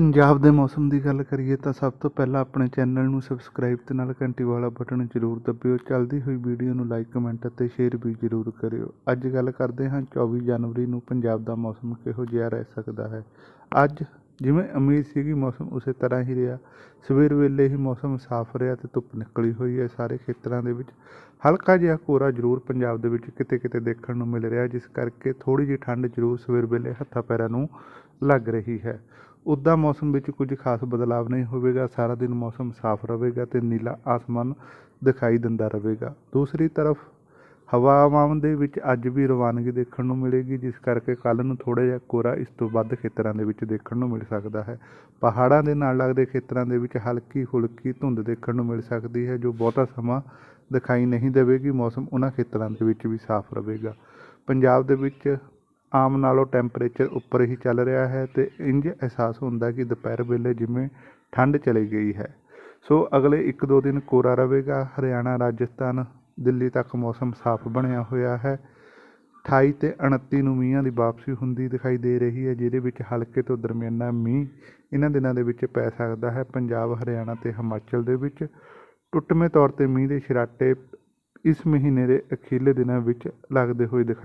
ਪੰਜਾਬ ਦੇ ਮੌਸਮ ਦੀ ਗੱਲ ਕਰੀਏ ਤਾਂ ਸਭ ਤੋਂ ਪਹਿਲਾਂ ਆਪਣੇ ਚੈਨਲ ਨੂੰ ਸਬਸਕ੍ਰਾਈਬ ਤੇ ਨਾਲ ਘੰਟੀ ਵਾਲਾ ਬਟਨ ਜ਼ਰੂਰ ਦਬਿਓ। ਚੱਲਦੀ ਹੋਈ ਵੀਡੀਓ ਨੂੰ ਲਾਈਕ ਕਮੈਂਟ ਅਤੇ ਸ਼ੇਅਰ ਵੀ ਜ਼ਰੂਰ ਕਰਿਓ। ਅੱਜ ਗੱਲ ਕਰਦੇ ਹਾਂ 24 ਜਨਵਰੀ ਨੂੰ ਪੰਜਾਬ ਦਾ ਮੌਸਮ ਕਿਹੋ ਜਿਹਾ ਰਹਿ ਸਕਦਾ ਹੈ। ਅੱਜ ਜਿਵੇਂ ਉਮੀਦ ਸੀਗੀ ਮੌਸਮ ਉਸੇ ਤਰ੍ਹਾਂ ਹੀ ਰਿਹਾ। ਸਵੇਰ ਵੇਲੇ ਹੀ ਮੌਸਮ ਸਾਫ਼ ਰਿਹਾ ਤੇ ਧੁੱਪ ਨਿਕਲੀ ਹੋਈ ਹੈ ਸਾਰੇ ਖੇਤਰਾਂ ਦੇ ਵਿੱਚ। ਹਲਕਾ ਜਿਹਾ ਕੋਰਾ ਜ਼ਰੂਰ ਪੰਜਾਬ ਦੇ ਵਿੱਚ ਕਿਤੇ ਕਿਤੇ ਦੇਖਣ ਨੂੰ ਮਿਲ ਰਿਹਾ, ਜਿਸ ਕਰਕੇ ਥੋੜੀ ਜਿਹੀ ਠੰਡ ਜ਼ਰੂਰ ਸਵੇਰ ਵੇਲੇ ਹੱਥਾਂ ਪੈਰਾਂ ਨੂੰ ਲੱਗ ਰਹੀ ਹੈ। ਉੱਦਾਂ ਮੌਸਮ ਵਿੱਚ ਕੁਝ ਖਾਸ ਬਦਲਾਵ ਨਹੀਂ ਹੋਵੇਗਾ, ਸਾਰਾ ਦਿਨ ਮੌਸਮ ਸਾਫ਼ ਰਹੇਗਾ ਅਤੇ ਨੀਲਾ ਆਸਮਾਨ ਦਿਖਾਈ ਦਿੰਦਾ ਰਹੇਗਾ। ਦੂਸਰੀ ਤਰਫ, ਹਵਾਵਾਂ ਦੇ ਵਿੱਚ ਅੱਜ ਵੀ ਰਵਾਨਗੀ ਦੇਖਣ ਨੂੰ ਮਿਲੇਗੀ, ਜਿਸ ਕਰਕੇ ਕੱਲ੍ਹ ਨੂੰ ਥੋੜ੍ਹਾ ਜਿਹਾ ਕੋਰਾ ਇਸ ਤੋਂ ਵੱਧ ਖੇਤਰਾਂ ਦੇ ਵਿੱਚ ਦੇਖਣ ਨੂੰ ਮਿਲ ਸਕਦਾ ਹੈ। ਪਹਾੜਾਂ ਦੇ ਨਾਲ ਲੱਗਦੇ ਖੇਤਰਾਂ ਦੇ ਵਿੱਚ ਹਲਕੀ ਫੁਲਕੀ ਧੁੰਦ ਦੇਖਣ ਨੂੰ ਮਿਲ ਸਕਦੀ ਹੈ, ਜੋ ਬਹੁਤਾ ਸਮਾਂ ਦਿਖਾਈ ਨਹੀਂ ਦੇਵੇਗੀ, ਮੌਸਮ ਉਹਨਾਂ ਖੇਤਰਾਂ ਦੇ ਵਿੱਚ ਵੀ ਸਾਫ਼ ਰਹੇਗਾ। ਪੰਜਾਬ ਦੇ ਵਿੱਚ ਆਮ ਨਾਲੋਂ ਟੈਂਪਰੇਚਰ ਉੱਪਰ ਹੀ ਚੱਲ ਰਿਹਾ ਹੈ ਅਤੇ ਇੰਝ ਅਹਿਸਾਸ ਹੁੰਦਾ ਕਿ ਦੁਪਹਿਰ ਵੇਲੇ ਜਿਵੇਂ ਠੰਡ ਚਲੀ ਗਈ ਹੈ। ਸੋ ਅਗਲੇ 1-2 ਦਿਨ ਕੋਰਾ ਰਹੇਗਾ। ਹਰਿਆਣਾ, ਰਾਜਸਥਾਨ, ਦਿੱਲੀ ਤੱਕ ਮੌਸਮ ਸਾਫ਼ ਬਣਿਆ ਹੋਇਆ ਹੈ। 28 ਤੇ 29 ਨੂੰ ਮੀਂਹਾਂ ਦੀ ਵਾਪਸੀ ਹੁੰਦੀ ਦਿਖਾਈ ਦੇ ਰਹੀ ਹੈ, ਜਿਹਦੇ ਵਿੱਚ ਹਲਕੇ ਤੋਂ ਦਰਮਿਆਨਾ ਮੀਂਹ ਇਹਨਾਂ ਦਿਨਾਂ ਦੇ ਵਿੱਚ ਪੈ ਸਕਦਾ ਹੈ। ਪੰਜਾਬ, ਹਰਿਆਣਾ ਤੇ ਹਿਮਾਚਲ ਦੇ ਵਿੱਚ ਟੁੱਟਵੇਂ ਤੌਰ ਤੇ ਮੀਂਹ ਦੇ ਛਰਾਟੇ ਇਸ ਮਹੀਨੇ ਦੇ ਅਖੀਰਲੇ ਦਿਨਾਂ ਵਿੱਚ ਲੱਗਦੇ ਹੋਏ ਦਿਖਾਈ